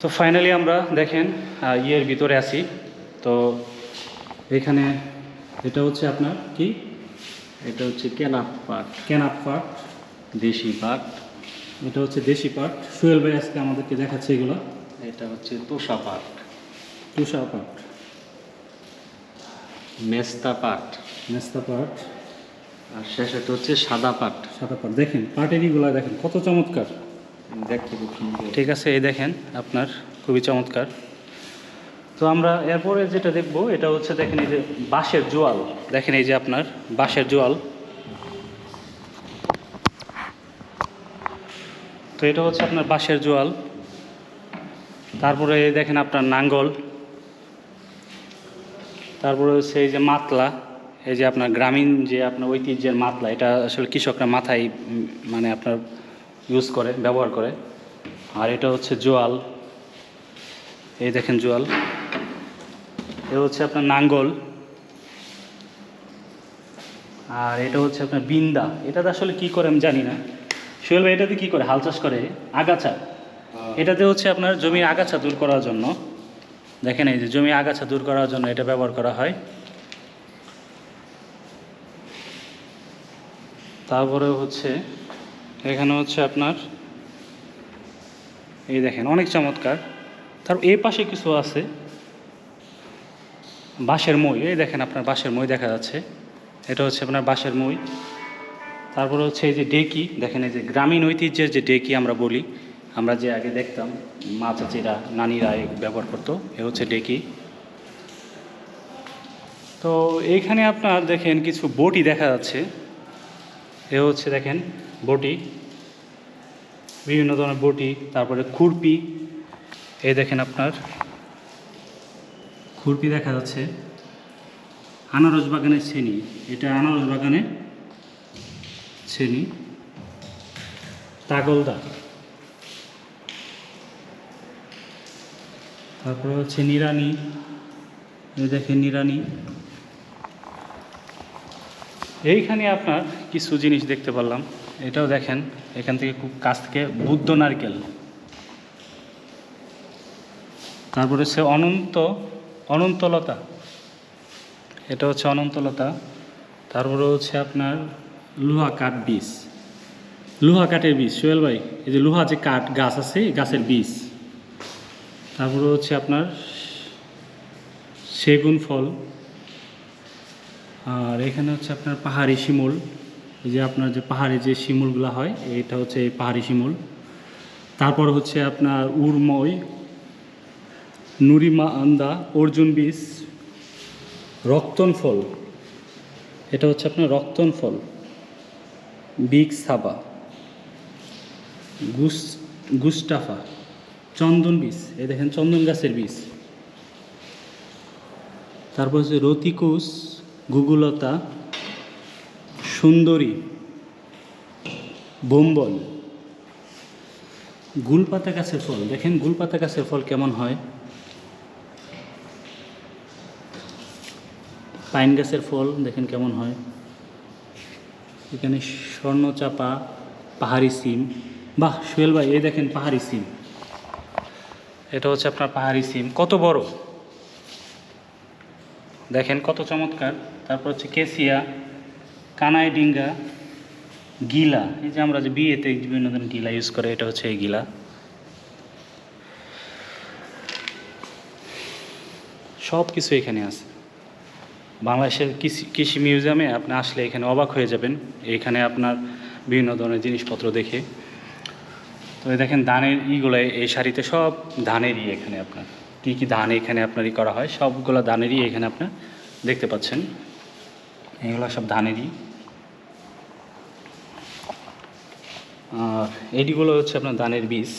তো ফাইনালি আমরা দেখেন ইয়ের ভিতরে আসি তো এখানে এটা হচ্ছে আপনার কি? এটা হচ্ছে কেনাপ পাট। কেনাপ পাট। দেশি পাট। এটা হচ্ছে দেশি পাট। সোহেল ভাই আজকে আমাদেরকে দেখাচ্ছে এগুলো। এটা হচ্ছে তোষা পাট। তুষার পাট। মেস্তা পাট। মেস্তা পাট। আর শেষেটা হচ্ছে সাদা পাট। সাদা পাট। দেখেন পাটের ইগুলো দেখেন কত চমৎকার। ঠিক আছে, এই দেখেন আপনার, খুবই চমৎকার। তো আমরা এরপরে যেটা দেখব, এটা হচ্ছে দেখেন এই যে বাঁশের জোয়াল। দেখেন এই যে আপনার বাঁশের জোয়াল। তো এটা হচ্ছে আপনার বাঁশের জোয়াল। তারপরে দেখেন আপনার নাঙ্গল। তারপরে হচ্ছে এই যে মাতলা। এই যে আপনার গ্রামীণ যে আপনার ঐতিহ্যের মাতলা, এটা আসলে কৃষকরা মাথায় মানে আপনার ইউজ করে ব্যবহার করে। আর এটা হচ্ছে জোয়াল। এই দেখেন জোয়াল। এ হচ্ছে আপনার নাঙ্গল। আর এটা হচ্ছে আপনার বিন্দা। এটাতে আসলে কি করে আমি জানি না। সোহেল ভাই এটাতে কি করে? হাল চাষ করে? আগাছা। এটাতে হচ্ছে আপনার জমির আগাছা দূর করার জন্য। দেখেন এই যে জমি আগাছা দূর করার জন্য এটা ব্যবহার করা হয়। তারপরে হচ্ছে এখানে হচ্ছে আপনার, এই দেখেন, অনেক চমৎকার। তার এই পাশে কিছু আছে, বাঁশের মই। এই দেখেন আপনার বাঁশের মই দেখা যাচ্ছে। এটা হচ্ছে আপনার বাঁশের মই। তারপরে হচ্ছে এই যে ডেকি, দেখেন এই যে গ্রামীণ ঐতিহ্যের যে ডেকি আমরা বলি, আমরা যে আগে দেখতাম, মা চাচিরা, নানিরা ব্যবহার করতো, এ হচ্ছে ডেকি। তো এইখানে আপনার দেখেন কিছু বটি দেখা যাচ্ছে। এ হচ্ছে দেখেন বটি, বিভিন্ন ধরনের বটি, তারপরে খুরপি, এই দেখেন আপনার। খুরপি দেখা যাচ্ছে। আনারস বাগানের ছেনি, এটা আনারস বাগানে ছেনি। তাগলদা। তারপরে হচ্ছে নিরানি দেখেন নিরানি এইখানে আপনার কিছু জিনিস দেখতে পারলাম। এটাও দেখেন, এখান থেকে খুব কাছ থেকে বুদ্ধ নারকেল। তারপরে হচ্ছে অনন্ত, অনন্তলতা। এটা হচ্ছে অনন্তলতা। তারপরে হচ্ছে আপনার লোহা কাঠ বীজ। লোহা কাঠের বীজ, সোহেল ভাই, এই যে লোহা যে কাঠ, গাছ আছে গাছের বীজ। তারপরে হচ্ছে আপনার সেগুন ফল। আর এখানে হচ্ছে আপনার পাহাড়ি শিমুল। এই যে আপনার যে পাহাড়ি যে শিমুলগুলো হয়, এটা হচ্ছে পাহাড়ি শিমুল। তারপর হচ্ছে আপনার উর্ময়, নুরিমা আন্দা, অর্জুন বীজ, রক্তন ফল। এটা হচ্ছে আপনার রক্তন ফল। বিগ সাবা। গুস, গুস্টাফা। চন্দন বীজ। এ দেখেন চন্দন গাছের বীজ। তারপর হচ্ছে রতিকুস গুগুলতা সুন্দরী, বোম্বল, গুলপাতা গাছের ফল। দেখেন গুলপাতা গাছের ফল কেমন হয়। পাইন গাছের ফল দেখেন কেমন হয়। এখানে স্বর্ণচাপা, পাহাড়ি সিম। বাহ, সোহেল ভাই, এই দেখেন পাহাড়ি সিম। এটা হচ্ছে আপনার পাহাড়ি সিম। কত বড়? দেখেন কত চমৎকার। তারপর হচ্ছে কেসিয়া। কানাই ডিঙ্গা, গিলা, এই যে আমরা যে বিয়েতে বিভিন্ন ধরনের গিলা ইউজ করে, এটা হচ্ছে এই গিলা। সব কিছু এখানে আছে। বাংলাদেশের কৃষি কৃষি মিউজিয়ামে আপনি আসলে এখানে অবাক হয়ে যাবেন। এখানে আপনার বিভিন্ন ধরনের জিনিসপত্র দেখে। তো দেখেন, ধানের ইগুলো, এই শাড়িতে সব ধানেরই এখানে আপনার। কী কী ধান এখানে আপনারই করা হয়, সবগুলো ধানেরই এখানে আপনার দেখতে পাচ্ছেন। এগুলো সব ধানেরই। আর এডিগুলো হচ্ছে আপনার ধানের বীজ,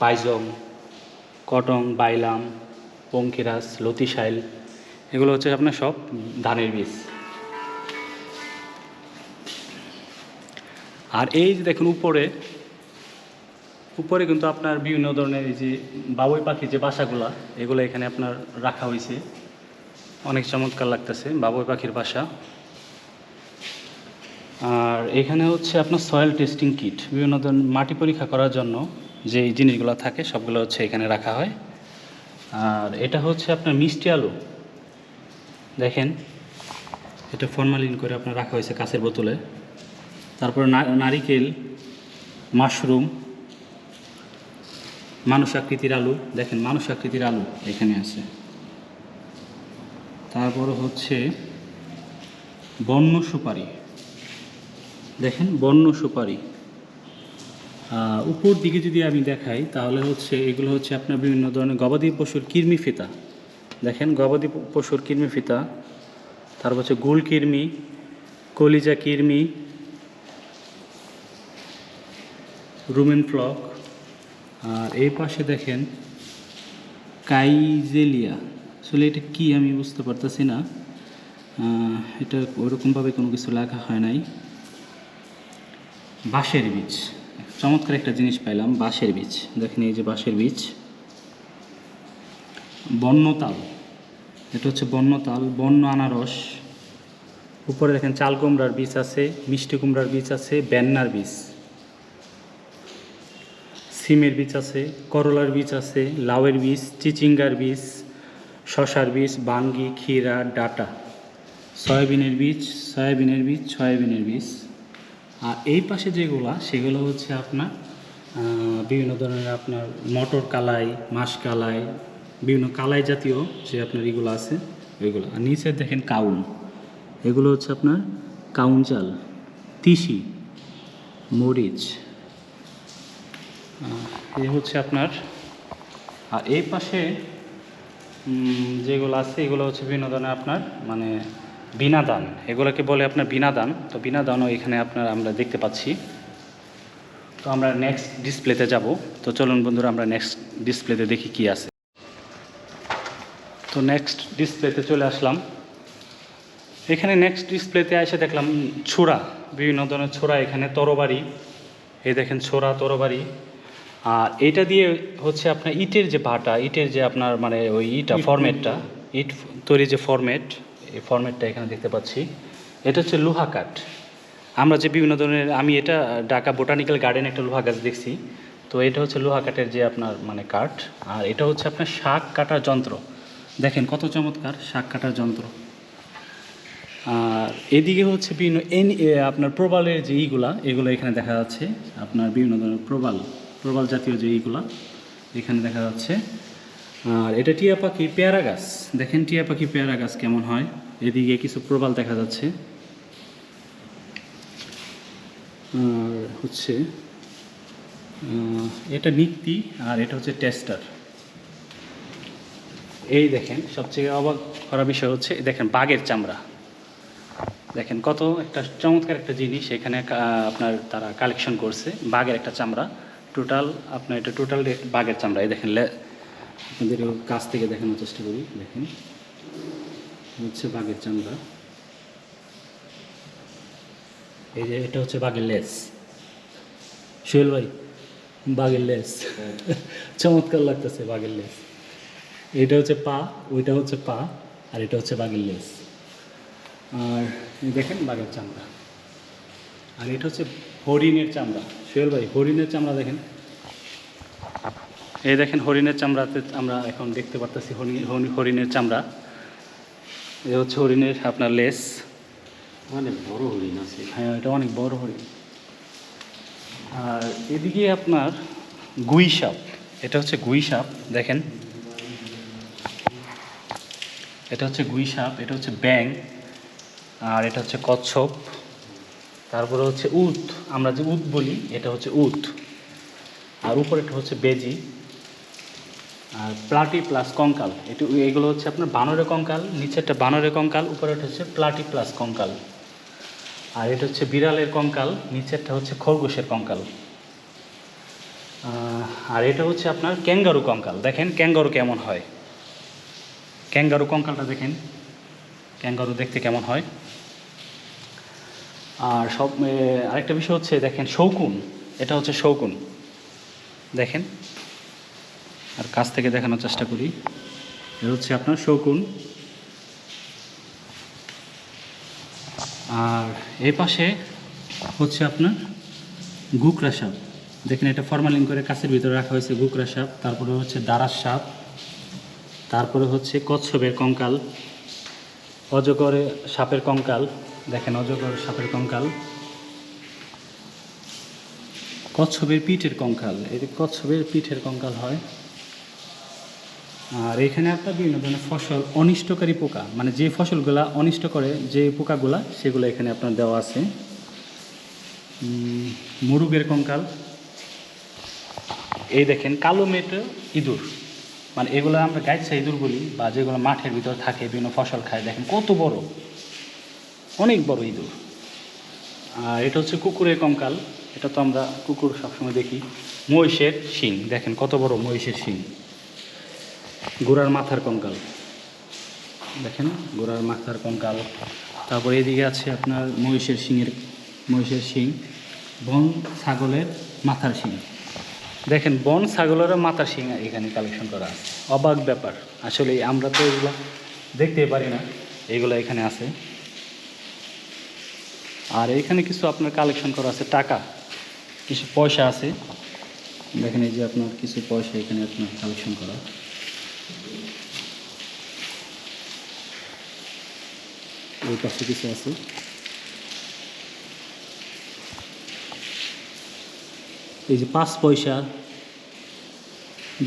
পাইজম, কটং, বাইলাম, পঙ্কিরাস, লতিশাইল, এগুলো হচ্ছে আপনার সব ধানের বীজ। আর এই যে দেখুন উপরে উপরে কিন্তু আপনার বিভিন্ন ধরনের এই যে বাবুই পাখি যে বাসাগুলা, এগুলো এখানে আপনার রাখা হয়েছে। অনেক চমৎকার লাগতেছে বাবুই পাখির বাসা। আর এখানে হচ্ছে আপনার সয়েল টেস্টিং কিট বিভিন্ন ধরনের মাটি পরীক্ষা করার জন্য যে জিনিসগুলো থাকে, সবগুলো হচ্ছে এখানে রাখা হয়। আর এটা হচ্ছে আপনার মিষ্টি আলু। দেখেন, এটা ফর্মালিন করে আপনার রাখা হয়েছে কাঁচের বোতলে। তারপরে নারিকেল, মাশরুম, মানুষ আকৃতির আলু। দেখেন, মানুষ আকৃতির আলু এখানে আছে। তারপর হচ্ছে বন্য সুপারি। দেখেন, বন্য সুপারি। উপর দিকে যদি আমি দেখাই, তাহলে হচ্ছে এগুলো হচ্ছে আপনার বিভিন্ন ধরনের গবাদি পশুর কৃমি ফিতা। দেখেন, গবাদি পশুর কৃমি ফিতা, তারপর হচ্ছে গুল কৃমি, কলিজা কৃমি, রুমেন ফ্লক, আর এই পাশে দেখেন, কাইজেলিয়া। আসলে এটা কি আমি বুঝতে পারতেছি না। এটা ওরকমভাবে কোনো কিছু লেখা হয় নাই। বাঁশের বীজ। চমৎকার একটা জিনিস পাইলাম, বাঁশের বীজ। দেখেন এই যে বাঁশের বীজ। বন্যতাল। এটা হচ্ছে বন্যতাল, বন্য আনারস। উপরে দেখেন চাল কুমড়ার বীজ আছে, মিষ্টি কুমড়ার বীজ আছে, বেন্নার বীজ। সিমের বীজ আছে, করলার বীজ আছে, লাউয়ের বীজ, চিচিঙ্গার বীজ, শশার বীজ, বাঙ্গি, ক্ষীরা, ডাটা। সয়াবিনের বীজ সয়াবিনের বীজ সয়াবিনের বীজ। আর এই পাশে যেগুলা, সেগুলো হচ্ছে আপনার বিভিন্ন ধরনের আপনার মটর কালাই মাস কালাই, বিভিন্ন কালাই জাতীয় যে আপনার এগুলো আছে ওইগুলো আর নিচে দেখেন কাউন। এগুলো হচ্ছে আপনার কাউন চাল, তিসি, মরিচ। এই হচ্ছে আপনার, আর এই পাশে যেগুলো আছে, এগুলো হচ্ছে বিভিন্ন ধরনের আপনার মানে বিনা দান এগুলোকে বলে আপনার বিনা দান তো বিনা দানও এখানে আপনার আমরা দেখতে পাচ্ছি। তো আমরা নেক্সট ডিসপ্লেতে যাব। তো চলুন বন্ধুরা আমরা নেক্সট ডিসপ্লেতে দেখি কি আছে। তো নেক্সট ডিসপ্লেতে চলে আসলাম। এখানে নেক্সট ডিসপ্লেতে এসে দেখলাম ছোড়া বিভিন্ন ধরনের ছোড়া। এখানে তরবারি এই দেখেন ছোড়া তরবারি। আর এটা দিয়ে হচ্ছে আপনার ইটের যে ভাটা ইটের যে আপনার মানে ওই ইটা ফরম্যাটটা ইট তৈরি যে ফরম্যাট এই ফরম্যাটটা এখানে দেখতে পাচ্ছি। এটা হচ্ছে লোহা কাঠ। আমরা যে বিভিন্ন ধরনের আমি এটা ঢাকা বোটানিক্যাল গার্ডেন একটা লোহা গাছ দেখছি। তো এটা হচ্ছে লোহা কাঠের যে আপনার মানে কাঠ। আর এটা হচ্ছে আপনার শাক কাটার যন্ত্র। দেখেন কত চমৎকার শাক কাটার যন্ত্র। আর এদিকে হচ্ছে বিভিন্ন এন আপনার প্রবালের যে ইগুলা, এগুলো এখানে দেখা যাচ্ছে। আপনার বিভিন্ন ধরনের প্রবাল প্রবাল জাতীয় যে ইগুলা, এখানে দেখা যাচ্ছে। আর এটা টিয়া পাখি পেয়ারা গাছ। দেখেন টিয়া পাখি পেয়ারা গাছ কেমন হয়। এদিকে কিছু প্রবাল দেখা যাচ্ছে। আর হচ্ছে এটা নিক্তি আর এটা হচ্ছে টেস্টার। এই দেখেন সবচেয়ে অবাক করা বিষয় হচ্ছে দেখেন বাঘের চামড়া। দেখেন কত একটা চমৎকার একটা জিনিস এখানে আপনার তারা কালেকশন করছে বাঘের একটা চামড়া। টোটাল আপনার এটা টোটাল বাঘের চামড়া। এই দেখেন আপনাদের কাছ থেকে দেখানোর চেষ্টা করি, দেখেন। হচ্ছে বাঘের চামড়া। এই যে এটা হচ্ছে বাঘের লেস সোহেল ভাই, বাঘের লেস চমৎকার লাগতেছে বাঘের লেস এটা হচ্ছে পা, ওইটা হচ্ছে পা, আর এটা হচ্ছে বাঘের লেস আর দেখেন বাঘের চামড়া। আর এটা হচ্ছে হরিণের চামড়া। সোহেল ভাই, হরিণের চামড়া দেখেন। এই দেখেন হরিণের চামড়াতে আমরা এখন দেখতে পারতেছি হরিণ- হরিণ- হরিণের চামড়া। এ হচ্ছে হরিণের আপনার লেস। মানে বড় হরিণ আছে। হ্যাঁ এটা অনেক বড় হরিণ। আর এদিকে আপনার গুই সাপ। এটা হচ্ছে গুই সাপ দেখেন। এটা হচ্ছে গুই সাপ এটা হচ্ছে ব্যাং আর এটা হচ্ছে কচ্ছপ। তারপরে হচ্ছে উট। আমরা যে উট বলি এটা হচ্ছে উট। আর উপরেটা হচ্ছে বেজি। আর প্লাটি প্লাস কঙ্কাল, এটি এগুলো হচ্ছে আপনার বানরের কঙ্কাল, নিচেরটা বানরের কঙ্কাল উপরেটা হচ্ছে প্লাটি প্লাস কঙ্কাল। আর এটা হচ্ছে বিড়ালের কঙ্কাল, নিচেরটা হচ্ছে খরগোশের কঙ্কাল। আর এটা হচ্ছে আপনার ক্যাঙ্গারু কঙ্কাল, দেখেন ক্যাঙ্গারু কেমন হয়। ক্যাঙ্গারু কঙ্কালটা দেখেন, ক্যাঙ্গারু দেখতে কেমন হয়। আর সব আরেকটা বিষয় হচ্ছে, দেখেন শৌকুন, এটা হচ্ছে শৌকুন, দেখেন। আর কাছ থেকে দেখানোর চেষ্টা করি। এটা হচ্ছে আপনার শৌকুন। আর এই পাশে হচ্ছে আপনার গুকরা সাপ। দেখেন এটা ফরমালিন করে কাছের ভিতরে রাখা হয়েছে গুকরা সাপ। তারপরে হচ্ছে দারাস সাপ। তারপরে হচ্ছে কচ্ছপের কঙ্কাল। অজগরে সাপের কঙ্কাল। দেখেন অজগর সাপের কঙ্কাল। কচ্ছপের পিঠের কঙ্কাল। যে কচ্ছপের পিঠের কঙ্কাল হয়। আর এখানে আপনার বিভিন্ন ধরনের ফসল, অনিষ্টকারী পোকা মানে যে ফসলগুলা অনিষ্ট করে, যে পোকাগুলা, সেগুলো এখানে আপনার দেওয়া আছে। মুরুগের কঙ্কাল। এই দেখেন, কালো মেটো ইঁদুর। মানে এগুলো আমরা গাইছা ইঁদুর বলি, বা যেগুলো মাঠের ভিতর থাকে, বিভিন্ন ফসল খায়, দেখেন কত বড়। অনেক বড় ইঁদুর। আর এটা হচ্ছে কুকুরের কঙ্কাল। এটা তো আমরা কুকুর সবসময় দেখি। মহিষের শিং, দেখেন কত বড় মহিষের শিং। গোড়ার মাথার কঙ্কাল। দেখেন, গোড়ার মাথার কঙ্কাল। তারপর এদিকে আছে আপনার মহিষের শিংয়ের মহিষের শিং, বন ছাগলের মাথার শিং। দেখেন, বন ছাগলের মাথার শিং এখানে কালেকশন করা অবাক ব্যাপার। আসলে আমরা তো এগুলো দেখতে পারি না। এগুলো এখানে আছে। আর এখানে কিছু আপনার কালেকশন করা আছে, টাকা। কিছু পয়সা আছে। দেখেন এই যে আপনার কিছু পয়সা এখানে আপনার কালেকশন করা। ওই পাশে কিছু আছে। এই যে পাঁচ পয়সা,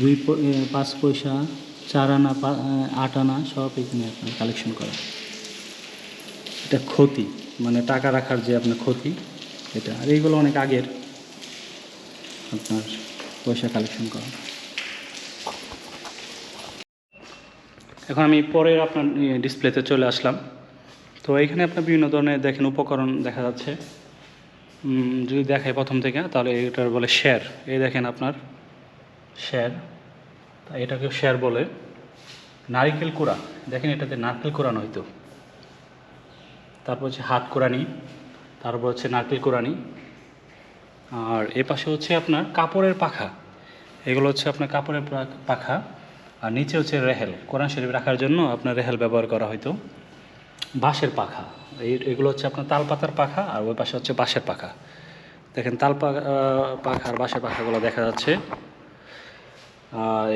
দুই পাঁচ পয়সা, চার আনা আট আনা সব এখানে আপনার কালেকশন করা। এটা ক্ষতি মানে টাকা রাখার যে আপনার ক্ষতি, এটা। আর এইগুলো অনেক আগের আপনার পয়সা কালেকশন করা। এখন আমি পরের আপনার ডিসপ্লেতে চলে আসলাম। তো এখানে আপনার বিভিন্ন ধরনের দেখেন উপকরণ দেখা যাচ্ছে। যদি দেখাই প্রথম থেকে, তাহলে এটার বলে শেয়ার এই দেখেন আপনার শেয়ার এটাকে শেয়ার বলে নারিকেল কোড়া। দেখেন এটাতে নারকেল কোড়ানো হইতো। তারপর হচ্ছে হাত কোরানি তারপর হচ্ছে নারকেল কোরানি আর এ পাশে হচ্ছে আপনার কাপড়ের পাখা। এগুলো হচ্ছে আপনার কাপড়ের পাখা। আর নিচে হচ্ছে রেহেল। কোরআন শরীফ রাখার জন্য আপনার রেহেল ব্যবহার করা হয়তো বাঁশের পাখা। এগুলো হচ্ছে আপনার তাল পাতার পাখা আর ওই পাশে হচ্ছে বাঁশের পাখা। দেখেন তাল পাখা আর বাঁশের পাখাগুলো দেখা যাচ্ছে।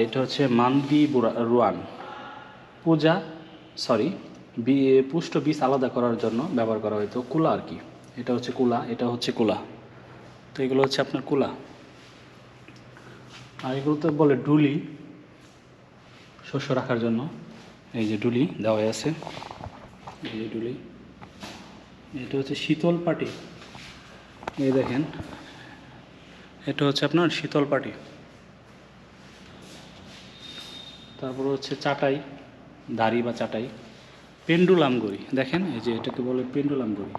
এটা হচ্ছে মান্দি রুয়ান। পূজা সরি বি, পুষ্ট বীজ আলাদা করার জন্য ব্যবহার করা হয়তো কুলা আর কি। এটা হচ্ছে কুলা, এটা হচ্ছে কুলা। তো এগুলো হচ্ছে আপনার কুলা। আর এগুলো তো বলে ডুলি, শস্য রাখার জন্য। এই যে ডুলি দেওয়া আছে। ডুলি, এটা হচ্ছে শীতল পাটি। এই দেখেন, এটা হচ্ছে আপনার শীতল পাটি। তারপর হচ্ছে চাটাই, দাড়ি বা চাটাই। পেন্ডুলাম গড়ি, দেখেন, এই যে এটাকে বলে পেন্ডুলাম গড়ি।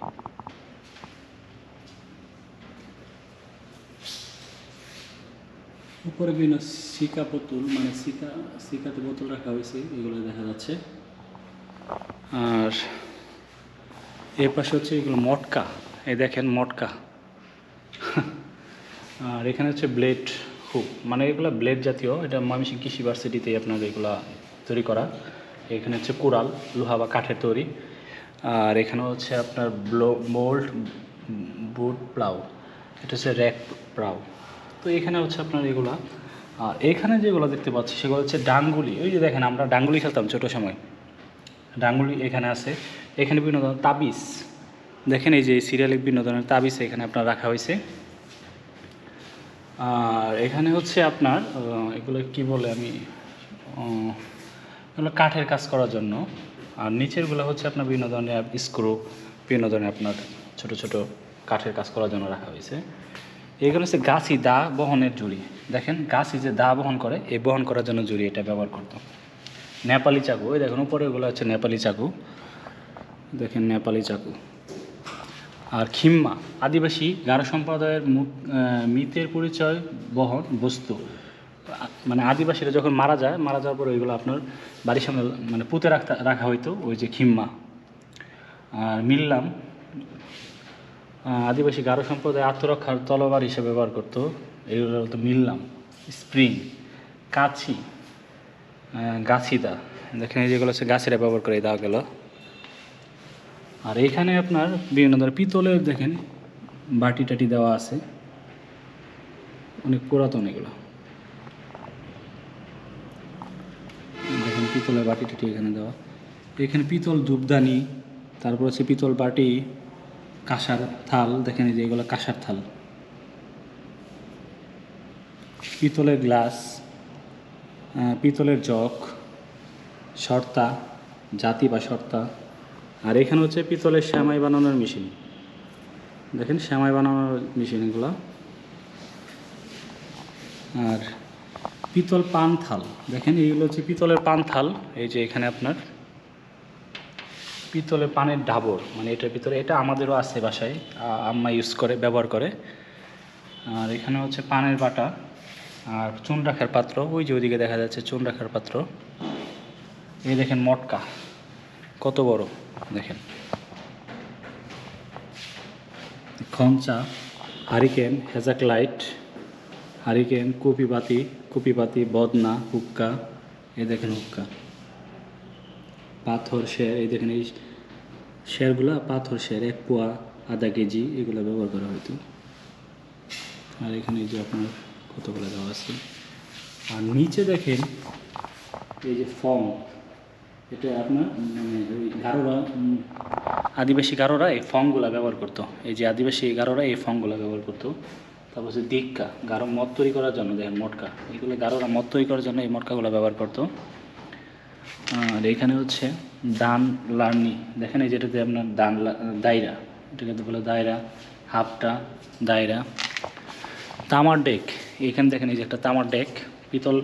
উপরে বিভিন্ন সিকা বোতল মানে সিকা, সিকাতে বোতল রাখা হয়েছে, এগুলো দেখা যাচ্ছে। আর এর পাশে হচ্ছে এগুলো মটকা। এই দেখেন মটকা। আর এখানে হচ্ছে ব্লেড হুক মানে এগুলো ব্লেড জাতীয়। এটা ময়মনসিংহ কৃষি ইউনিভার্সিটিতে আপনার এগুলা তৈরি করা। এখানে হচ্ছে কোরাল, লোহা বা কাঠের তৈরি। আর এখানে হচ্ছে আপনার ব্লো বোল্ট বুট প্লাউ এটা হচ্ছে র্যাক প্লাউ তো এখানে হচ্ছে আপনার এগুলা। আর এখানে যেগুলো দেখতে পাচ্ছি, সেগুলো হচ্ছে ডাঙ্গুলি। ওই যে দেখেন, আমরা ডাঙ্গুলি খেলতাম ছোটো সময়। ডাঙ্গুলি এখানে আছে। এখানে বিভিন্ন ধরনের তাবিজ। দেখেন এই যে সিরিয়ালে বিভিন্ন ধরনের তাবিজ এখানে আপনার রাখা হয়েছে। আর এখানে হচ্ছে আপনার এগুলো কি বলে আমি এগুলো কাঠের কাজ করার জন্য। আর নিচেরগুলো হচ্ছে আপনার বিভিন্ন ধরনের স্ক্রু বিভিন্ন ধরনের আপনার ছোট ছোট কাঠের কাজ করার জন্য রাখা হয়েছে। এগুলো হচ্ছে গাছি দা বহনের জুড়ি দেখেন গাছি যে দা বহন করে, এই বহন করার জন্য জুড়ি এটা ব্যবহার করতো নেপালি চাকু। ওই দেখুন, উপরে ওগুলো হচ্ছে নেপালি চাকু। দেখেন, নেপালি চাকু। আর খিম্মা, আদিবাসী, গারো সম্প্রদায়ের মৃতের পরিচয় বহন, বস্তু। মানে আদিবাসীরা যখন মারা যায়, মারা যাওয়ার পরে ওইগুলো আপনার বাড়ির সামনে মানে পুঁতে রাখতে, রাখা হইতো, ওই যে খিম্মা। আর মিললাম আদিবাসী গারো সম্প্রদায় আত্মরক্ষার তলবার হিসেবে ব্যবহার করতো, এগুলো হতো মিললাম। স্প্রিং কাছি গাছিদা। দেখেন এই যেগুলো হচ্ছে গাছিরা ব্যবহার করে দেওয়া গেল আর এইখানে আপনার বিভিন্ন ধরনের পিতলের দেখেন বাটি টাটি দেওয়া আছে। অনেক পুরাতন এগুলো। দেখেন পিতলের বাটি টাটি এখানে দেওয়া। এখানে পিতল ধূপদানি, তারপর হচ্ছে পিতল বাটি, কাঁসার থাল, দেখেন এই যে এগুলো কাঁসার থাল। পিতলের গ্লাস। পিতলের জগ, শর্তা, জাতি বা শর্তা। আর এখানে হচ্ছে পিতলের শ্যামাই বানানোর মেশিন। দেখেন শ্যামাই বানানোর মেশিন এগুলো আর পিতল পান থাল দেখেন, এইগুলো হচ্ছে পিতলের পান থাল এই যে এখানে আপনার পিতলের পানের ডাবর। মানে এটার ভিতরে, এটা আমাদেরও আছে বাসায়। আম্মা ইউজ করে, ব্যবহার করে। আর এখানে হচ্ছে পানের বাটা। আর চুন রাখার পাত্র, ওই যে ওইদিকে দেখা যাচ্ছে চুন রাখার পাত্র। এই দেখেন মটকা, কত বড়, দেখেন। খঞ্চা হারিকেন হেজাক লাইট হারিকেন কপিবাতি কপিবাতি বদনা, হুক্কা, এই দেখেন হুক্কা। পাথর, শের, এই দেখেন এই শেরগুলা পাথর, শের, এক পোয়া, আধা কেজি, এগুলো ব্যবহার করা হয়তো আর এখানে এই যে আপনার কতগুলো দেওয়া আছে? আর নিচে দেখেন, এই যে ফর্ম এটা আপনার মানে ওই গারোরা আদিবাসী গারোরা এই ফর্মগুলো ব্যবহার করতো। এই যে আদিবাসী গারোরা এই ফর্মগুলো ব্যবহার করতো। তারপর হচ্ছে দিক্কা, গারো, মদ তৈরি করার জন্য, দেখেন মটকা, এগুলো গারোরা মদ তৈরি করার জন্য এই মটকাগুলো ব্যবহার করতো। আর এখানে হচ্ছে দান লার্নি, দেখেন এই যেটাতে আপনার দান দায়রা, এটাকে বলে দায়রা, হাফটা দায়রা। তামার ডেক এখানে দেখেন এই যে একটা তামার ডেক, পিতল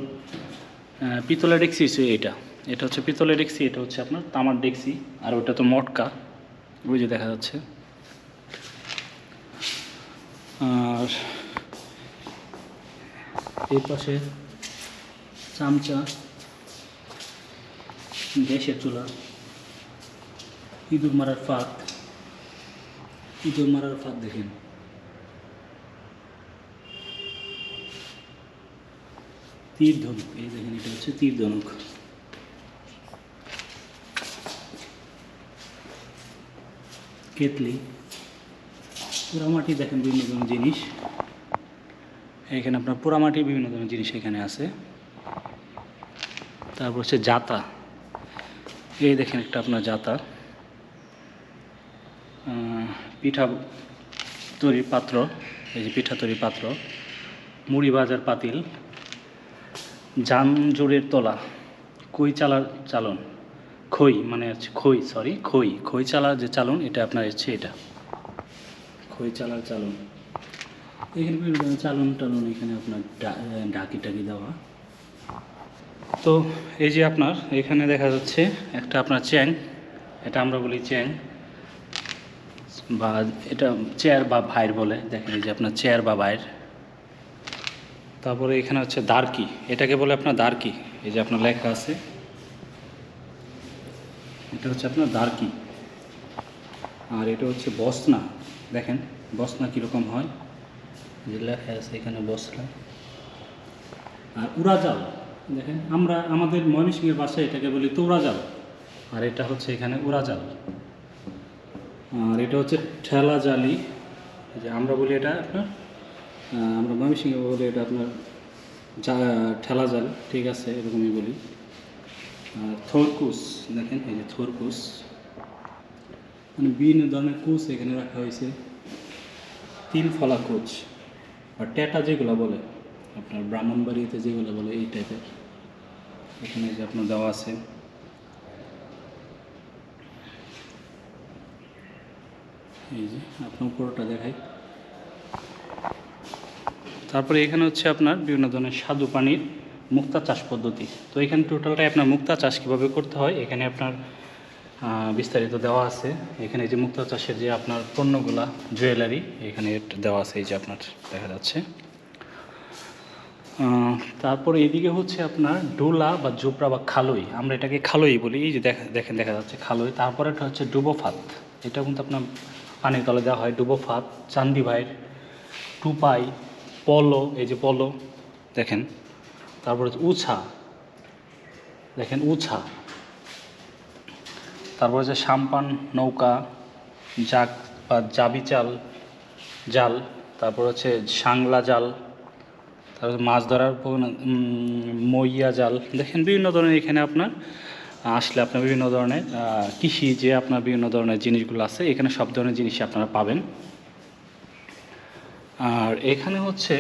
পিতলের ডেক্সি এটা এটা হচ্ছে পিতলের ডেক্সি এটা হচ্ছে আপনার তামার ডেক্সি আর ওটা তো মটকা। ওই যে দেখা যাচ্ছে। আর এই পাশে চামচা, গ্যাসের চুলা, ইঁদুর মারার ফাঁদ। ইঁদুর মারার ফাঁদ দেখেন। তীর ধনুক এই দেখেন এটা হচ্ছে তীর ধনুক কেতলি, পোড়ামাটি দেখেন বিভিন্ন ধরনের জিনিস। এখানে আপনার পোড়ামাটি বিভিন্ন ধরনের জিনিস এখানে আছে। তারপর হচ্ছে জাতা। এই দেখেন একটা আপনার জাতা। পিঠা তৈরির পাত্র, এই যে পিঠা তৈরির পাত্র। মুড়ি বাজার পাতিল। যান তলা। কই চালার চালন। খই মানে হচ্ছে খই সরি খই। খই চালার যে চালন, এটা আপনার হচ্ছে এটা। খই চালার চালন। এখানে বিভিন্ন চালন টালন এখানে আপনার ডাকি টাকি দেওয়া। তো এই যে আপনার, এখানে দেখা যাচ্ছে একটা আপনার চ্যাং, এটা আমরা বলি চ্যাং। বা এটা চেয়ার বা ভাইর বলে, দেখেন এই যে আপনার চেয়ার বা ভাইর। তারপরে এখানে হচ্ছে দারকি এটাকে বলে আপনার দারকি এই যে আপনার লেখা আছে। এটা হচ্ছে আপনার দারকি আর এটা হচ্ছে বসনা। দেখেন, বসনা কীরকম হয়। যে লেখা আছে এখানে বসনা। আর উড়াজাল। দেখেন, আমরা আমাদের ময়মনসিংহের বাসায় এটাকে বলি তোড়াজাল। আর এটা হচ্ছে এখানে উড়াজাল। আর এটা হচ্ছে ঠেলা জালি যে আমরা বলি এটা আপনার আমরা ময়মনসিংহে বলি এটা আপনার ঠেলা জাল, ঠিক আছে, এরকমই বলি। আর থোরকুস, দেখেন, এই যে থোরকুস। মানে বিভিন্ন ধরনের কুচ এখানে রাখা হয়েছে। তিল ফলা কুচ আর ট্যাটা যেগুলো বলে, আপনার ব্রাহ্মণবাড়িতে যেগুলো বলে, এই টাইপের এখানে যে আপনার দেওয়া আছে। এই যে, আপনার পুরোটা দেখাই। তারপরে এখানে হচ্ছে আপনার বিভিন্ন ধরনের স্বাদু পানির মুক্তা চাষ পদ্ধতি। তো এখানে টোটালটাই আপনার মুক্তা চাষ কীভাবে করতে হয়, এখানে আপনার বিস্তারিত দেওয়া আছে। এখানে যে মুক্তা চাষের যে আপনার পণ্যগুলা, জুয়েলারি, এখানে দেওয়া আছে এই যে আপনার, দেখা যাচ্ছে। তারপরে এদিকে হচ্ছে আপনার ডোলা বা জোপড়া বা খালই, আমরা এটাকে খালই বলি, এই যে দেখা, দেখেন, দেখা যাচ্ছে খালই। তারপরে এটা হচ্ছে ডুবোফাত, এটা কিন্তু আপনার পানির তলে দেওয়া হয় চান্দি ভাইয়ের টুপাই পলো এই যে পলো দেখেন। তারপরে হচ্ছে উছা। দেখেন উছা। তারপরে হচ্ছে সাম্পান নৌকা জাক বা জাবি চাল জাল তারপর হচ্ছে সাংলা জাল তারপর মাছ ধরার মইয়া জাল। দেখেন বিভিন্ন ধরনের এখানে আপনার আসলে আপনার বিভিন্ন ধরনের কৃষি যে আপনার বিভিন্ন ধরনের জিনিসগুলো আছে এখানে সব ধরনের জিনিস আপনারা পাবেন। আর এখানে হচ্ছে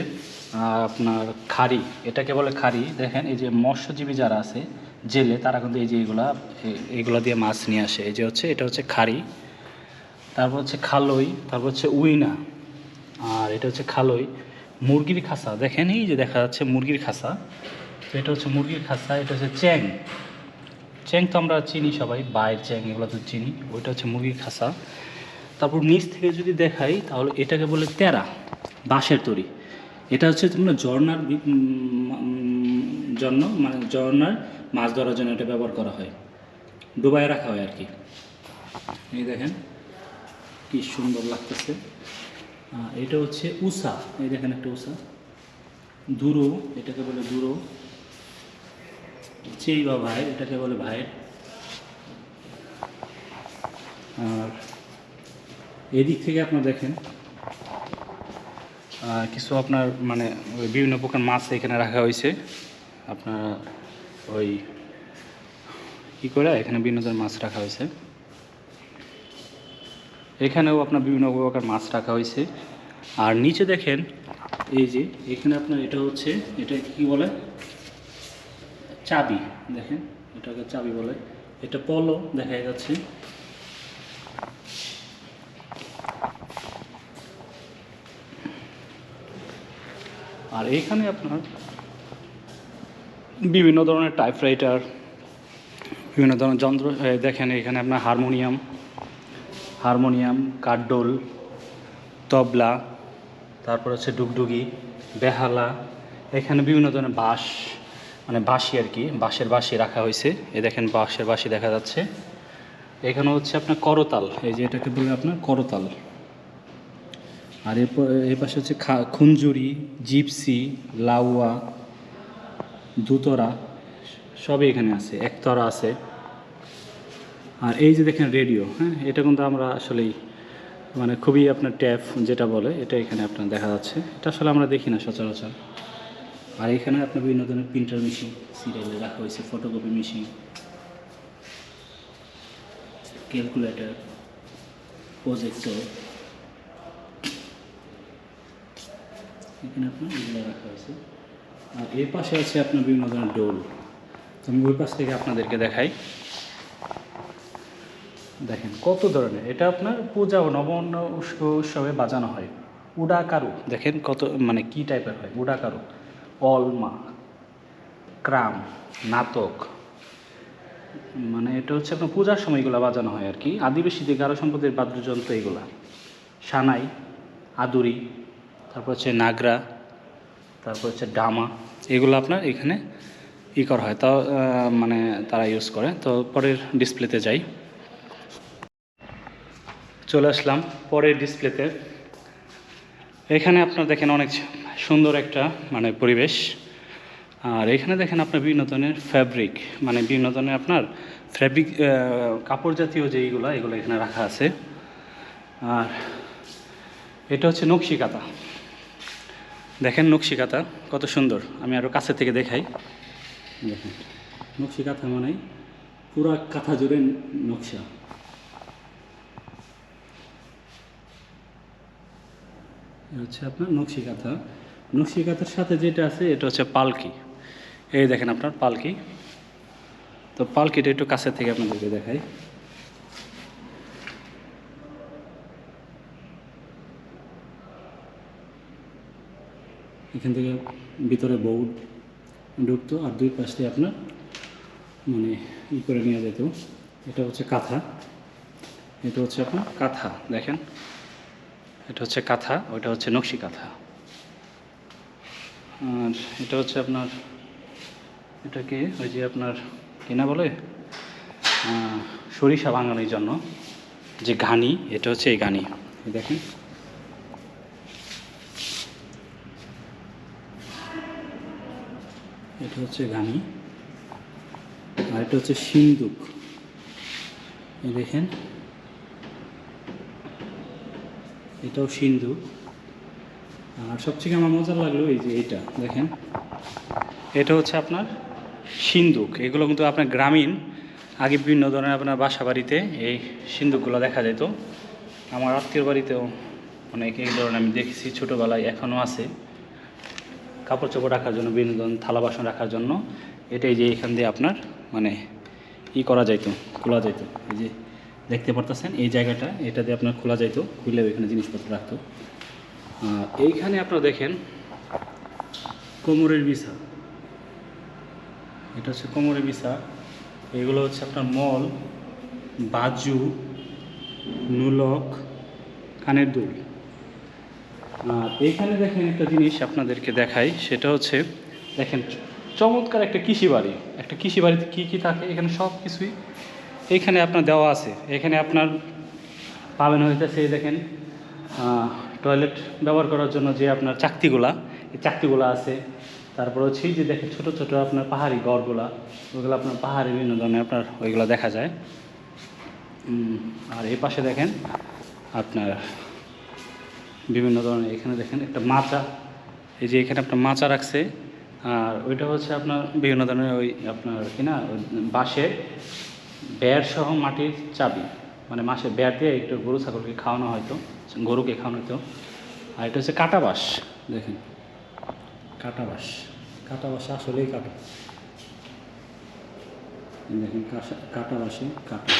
আপনার খাড়ি, এটাকে বলে খাড়ি। দেখেন, এই যে মৎস্যজীবী যারা আছে, জেলে, তারা কিন্তু এই যে এগুলা এগুলা দিয়ে মাছ নিয়ে আসে। এই যে হচ্ছে, এটা হচ্ছে খাড়ি, তারপর হচ্ছে খালই, তারপর হচ্ছে উইনা, আর এটা হচ্ছে খালই। মুরগির খাসা, দেখেন, এই যে দেখা যাচ্ছে মুরগির খাসা। তো এটা হচ্ছে মুরগির খাসা, এটা হচ্ছে চ্যাং। চ্যাং তো আমরা চিনি সবাই, বাইর চ্যাং, এগুলো তো চিনি। ওইটা হচ্ছে মুরগির খাসা। তারপর নিচ থেকে যদি দেখাই, তাহলে এটাকে বলে তেরা, বাঁশের তৈরি। এটা হচ্ছে তোমরা ঝর্নার জন্য মানে ঝর্নার মাছ ধরার জন্য এটা ব্যবহার করা হয়। ডুবাই রাখা হয় আর কি এই দেখেন, কি সুন্দর লাগতেছে। এটা হচ্ছে উষা এই দেখেন একটা উষা দুরো, এটাকে বলে দুরো। চেই বা ভাই, এটাকে বলে ভাই। আর এদিক থেকে আপনার দেখেন কিছু আপনার মানে বিভিন্ন প্রকার মাছ এখানে রাখা হয়েছে। আপনার ওই কী করে, এখানে বিভিন্ন ধরনের মাছ রাখা হয়েছে। এখানেও আপনার বিভিন্ন প্রকার মাছ রাখা হয়েছে। আর নিচে দেখেন, এই যে এখানে আপনার এটা হচ্ছে, এটা কি বলে? চাবি, দেখেন, এটাকে চাবি বলে। এটা পলো দেখা যাচ্ছে। এখানে আপনার বিভিন্ন ধরনের টাইপরাইটার বিভিন্ন ধরনের যন্ত্র দেখেন এখানে আপনার হারমোনিয়াম হারমোনিয়াম কাঠডোল তবলা, তারপর হচ্ছে ডুগডুগি, বেহালা, এখানে বিভিন্ন ধরনের বাঁশ মানে বাঁশি আর কি, বাঁশের বাঁশি রাখা হয়েছে। এ দেখেন বাঁশের বাঁশি দেখা যাচ্ছে। এখানে হচ্ছে আপনার করতাল, এই যে এটাকে বলে আপনার করতাল। আর এরপর এই পাশে হচ্ছে খা- খুঞ্জুরি জিপসি, লাউয়া, দুতরা, সবই এখানে আছে, একতরা আছে। আর এই যে দেখেন রেডিও হ্যাঁ এটা কিন্তু আমরা আসলেই মানে খুবই আপনার ট্যাপ যেটা বলে, এটা এখানে আপনার দেখা যাচ্ছে। এটা আসলে আমরা দেখি না সচরাচর। আর এখানে আপনার বিভিন্ন ধরনের প্রিন্টার মেশিন সিরিয়ালে রাখা হয়েছে ফটোকপি মেশিন ক্যালকুলেটর প্রজেক্টর এখানে আপনার এগুলো রাখা হয়েছে আর এর পাশে আছে আপনার বিভিন্ন ধরনের ডোল আমি ওই পাশ থেকে আপনাদেরকে দেখাই। দেখেন কত ধরনের। এটা আপনার পূজা ও নবান্ন উৎস- উৎসবে বাজানো হয়। উডাকারু। দেখেন কত মানে কি টাইপের হয়? উডাকারু। অলমা। ক্রাম। নাটক মানে এটা হচ্ছে আপনার পূজার সময় এগুলো বাজানো হয় আর কি। আদিবাসীদের গারো সম্পদের বাদ্যযন্ত্র এগুলা। সানাই, আদুরি। তারপর হচ্ছে নাগরা, তারপর হচ্ছে ডামা, এগুলো আপনার এখানে ই করা হয়। তাও মানে তারা ইউজ করে। তো পরের ডিসপ্লেতে যাই। চলে আসলাম পরের ডিসপ্লেতে এখানে আপনার দেখেন অনেক সুন্দর একটা মানে পরিবেশ। আর এখানে দেখেন আপনার বিভিন্ন ধরনের ফ্যাব্রিক মানে বিভিন্ন ধরনের আপনার ফ্যাব্রিক কাপড় জাতীয় যেইগুলো এগুলো এখানে রাখা আছে। আর এটা হচ্ছে নকশি কাতা দেখেন নকশি কাতা সুন্দর। আমি আরও কাছে থেকে দেখাই। দেখেন নকশি কাঁথা মানে পুরা কাঁথা জুড়ে নকশা। হচ্ছে আপনার নকশি কাঁথা নকশি কাঁথার সাথে যেটা আছে, এটা হচ্ছে পালকি। এই দেখেন আপনার পালকি। তো পালকিটা একটু কাছের থেকে আপনাদেরকে দেখাই। এখান থেকে ভিতরে বউড ঢুকতো আর দুই পাশ দিয়ে আপনার মানে ই করে নিয়ে যেত। এটা হচ্ছে কাঁথা। এটা হচ্ছে আপনার কাঁথা, দেখেন। এটা হচ্ছে কাঁথা, ওইটা হচ্ছে নকশি কাঁথা। আর এটা হচ্ছে আপনার এটাকে ওই যে আপনার কিনা বলে? সরিষা বাঙালির জন্য যে ঘানি, এটা হচ্ছে এই ঘানি। দেখেন। এটা হচ্ছে ঘানি, আর এটা হচ্ছে সিন্দুক। দেখেন, এটাও সিন্দুক। আর সবথেকে আমার মজা লাগল এই যে এইটা দেখেন। এটা হচ্ছে আপনার সিন্দুক। এগুলো কিন্তু আপনার গ্রামীণ, আগে বিভিন্ন ধরনের আপনার বাসা বাড়িতে এই সিন্দুকগুলো দেখা যেত। আমার আত্মীয় বাড়িতেও অনেক এই ধরনের আমি দেখেছি, ছোটোবেলায় এখনও আছে। কাপড় চোপড় রাখার জন্য, বিনোদন, থালা বাসন রাখার জন্য, এটাই যে এখান দিয়ে আপনার মানে ই করা যাইতো, খোলা যাইতো। এই যে দেখতে পারতেছেন, এই জায়গাটা, এটা দিয়ে আপনার খোলা যাইতো খুলে এখানে জিনিসপত্র রাখতো। এইখানে আপনারা দেখেন, কোমরের বিছা। এটা হচ্ছে কোমরের বিছা। এগুলো হচ্ছে আপনার মল, বাজু, নুলক, কানের দুল। এইখানে দেখেন একটা জিনিস আপনাদেরকে দেখাই, সেটা হচ্ছে, দেখেন, চমৎকার একটা কৃষি বাড়ি। একটা কৃষি বাড়িতে কী কী থাকে, এখানে সব কিছুই এইখানে আপনার দেওয়া আছে। এখানে আপনার পাবেন হইতেছে, দেখেন টয়লেট ব্যবহার করার জন্য যে আপনার চাকতিগুলা, এই চাকতিগুলা আছে। তারপর হচ্ছে যে দেখেন, ছোটো ছোটো আপনার পাহাড়ি গড়গুলা, ওইগুলো আপনার পাহাড়ি বিভিন্ন ধরনের আপনার ওইগুলো দেখা যায়। আর এই পাশে দেখেন, আপনার বিভিন্ন ধরনের। এখানে দেখেন একটা মাচা। এই যে এখানে আপনার মাচা রাখছে। আর ওইটা হচ্ছে আপনার বিভিন্ন ধরনের ওই আপনার কি না বাঁশের বেড় সহ মাটির চাবি। মানে মাসে বেড় দিয়ে একটু গরু, ছাগলকে খাওয়ানো হয়তো, গরুকে খাওয়ানো হতো আর এটা হচ্ছে কাটা বাঁশ, দেখেন। কাটা বাঁশ। কাটা বাঁশ আসলেই কাটা। দেখেন কাঁসা- কাটা বাঁশে কাটা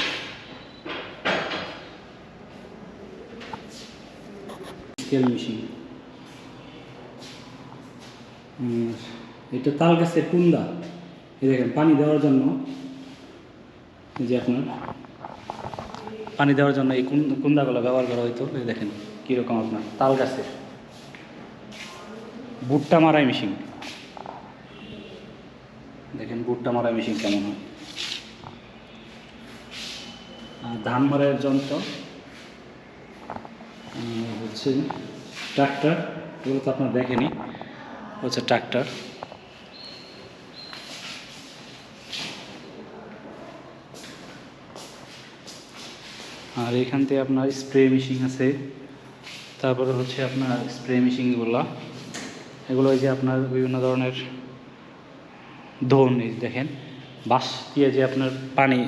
স্কেল মেশিন এটা তাল গাছের কুন্দা এই দেখেন, পানি দেওয়ার জন্য এই যে আপনার, পানি দেওয়ার জন্য এই কুন- কুন্দাগুলো ব্যবহার করা হতো এই দেখেন কীরকম আপনার, তাল গাছের। ভুট্টা মারাই মেশিন। দেখেন ভুট্টা মারাই মেশিন কেমন হয়। আর ধান মারার যন্ত্র। হচ্ছে ট্রাক্টর, এগুলো তো আপনার দেখেনি হচ্ছে ট্রাক্টর। আর এখান থেকে আপনার স্প্রে মেশিন আছে, তারপরে হচ্ছে আপনার স্প্রে মেশিনগুলো। এগুলো যে আপনার বিভিন্ন ধরনের ধন দেখেন, বাঁশ দিয়ে যে আপনার পানি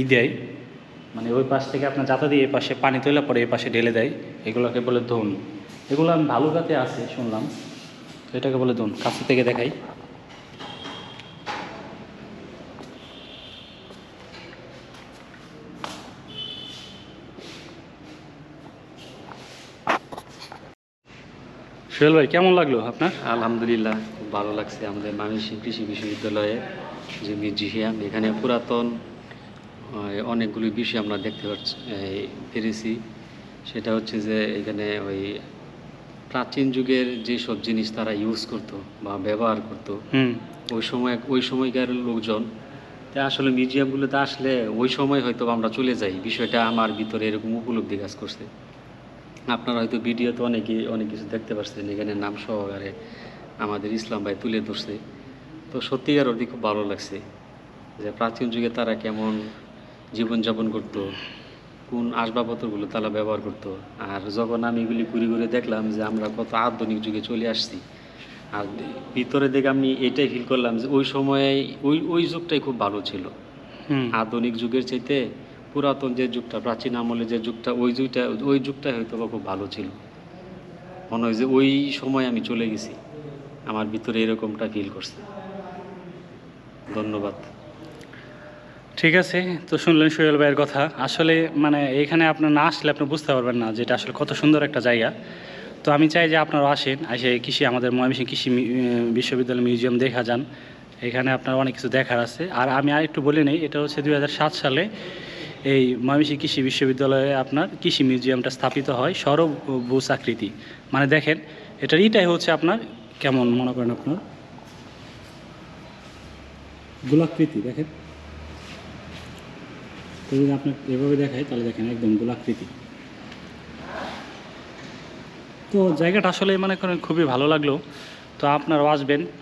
ই দেয় মানে ওই পাশ থেকে আপনার যাতা দিয়ে এই পাশে পানি তোলা পরে এই পাশে ঢেলে দেয়। এগুলোকে বলে ধন এগুলো আমি ভালুকাতে আছে, শুনলাম। তো এটাকে বলে ধন কাছে থেকে দেখাই। সোহেল ভাই, কেমন লাগল আপনার? আলহামদুলিল্লাহ, খুব ভালো লাগছে আমাদের ময়মনসিংহ কৃষি বিশ্ববিদ্যালয়ে যে মিউজিয়াম এখানে পুরাতন অনেকগুলি বিষয় আমরা দেখতে পাচ্ছি পেরেছি। সেটা হচ্ছে যে এখানে ওই প্রাচীন যুগের যেসব জিনিস তারা ইউজ করতো বা ব্যবহার করতো ওই সময় ওই সময়কার লোকজন তা আসলে মিউজিয়ামগুলোতে আসলে ওই সময় হয়তো আমরা চলে যাই। বিষয়টা আমার ভিতরে এরকম উপলব্ধি কাজ করছে। আপনারা হয়তো ভিডিওতে অনেকে অনেক কিছু দেখতে পাচ্ছেন এখানে নাম সহকারে আমাদের ইসলাম ভাই তুলে ধরছে। তো সত্যিকার অর্থে খুব ভালো লাগছে যে প্রাচীন যুগে তারা কেমন জীবনযাপন করতো কোন আসবাবপত্রগুলো তারা ব্যবহার করতো। আর যখন আমি এগুলি ঘুরে ঘুরে দেখলাম যে আমরা কত আধুনিক যুগে চলে আসছি আর ভিতরে দেখে আমি এটাই ফিল করলাম যে ওই সময়ে ওই ওই যুগটাই খুব ভালো ছিল। আধুনিক যুগের চাইতে পুরাতন যে যুগটা প্রাচীন আমলে যে যুগটা ওই যুগটা ওই যুগটাই হয়তো বা খুব ভালো ছিল। মনে হয় যে ওই সময় আমি চলে গেছি। আমার ভিতরে এরকমটা ফিল করছে। ধন্যবাদ। ঠিক আছে, তো শুনলেন সোহেল ভাইয়ের কথা। আসলে মানে এখানে আপনার না আসলে আপনি বুঝতে পারবেন না যেটা আসলে কত সুন্দর একটা জায়গা। তো আমি চাই যে আপনারা আসেন এসে কৃষি, আমাদের ময়মনসিংহ কৃষি বিশ্ববিদ্যালয় মিউজিয়াম দেখা যান। এখানে আপনার অনেক কিছু দেখার আছে। আর আমি আর একটু বলে নেই, এটা হচ্ছে দু হাজার সাত সালে এই ময়মনসিংহ কৃষি বিশ্ববিদ্যালয়ে আপনার কৃষি মিউজিয়ামটা স্থাপিত হয় সরবুজ আকৃতি মানে দেখেন, এটার ইটাই হচ্ছে আপনার কেমন মনে করেন আপনার? গোলাকৃতি, দেখেন। তো যদি আপনার এভাবে দেখায় তাহলে দেখেন একদম গোলাকৃতি তো জায়গাটা আসলে মানে করেন খুবই ভালো লাগল। তো আপনারাও আসবেন।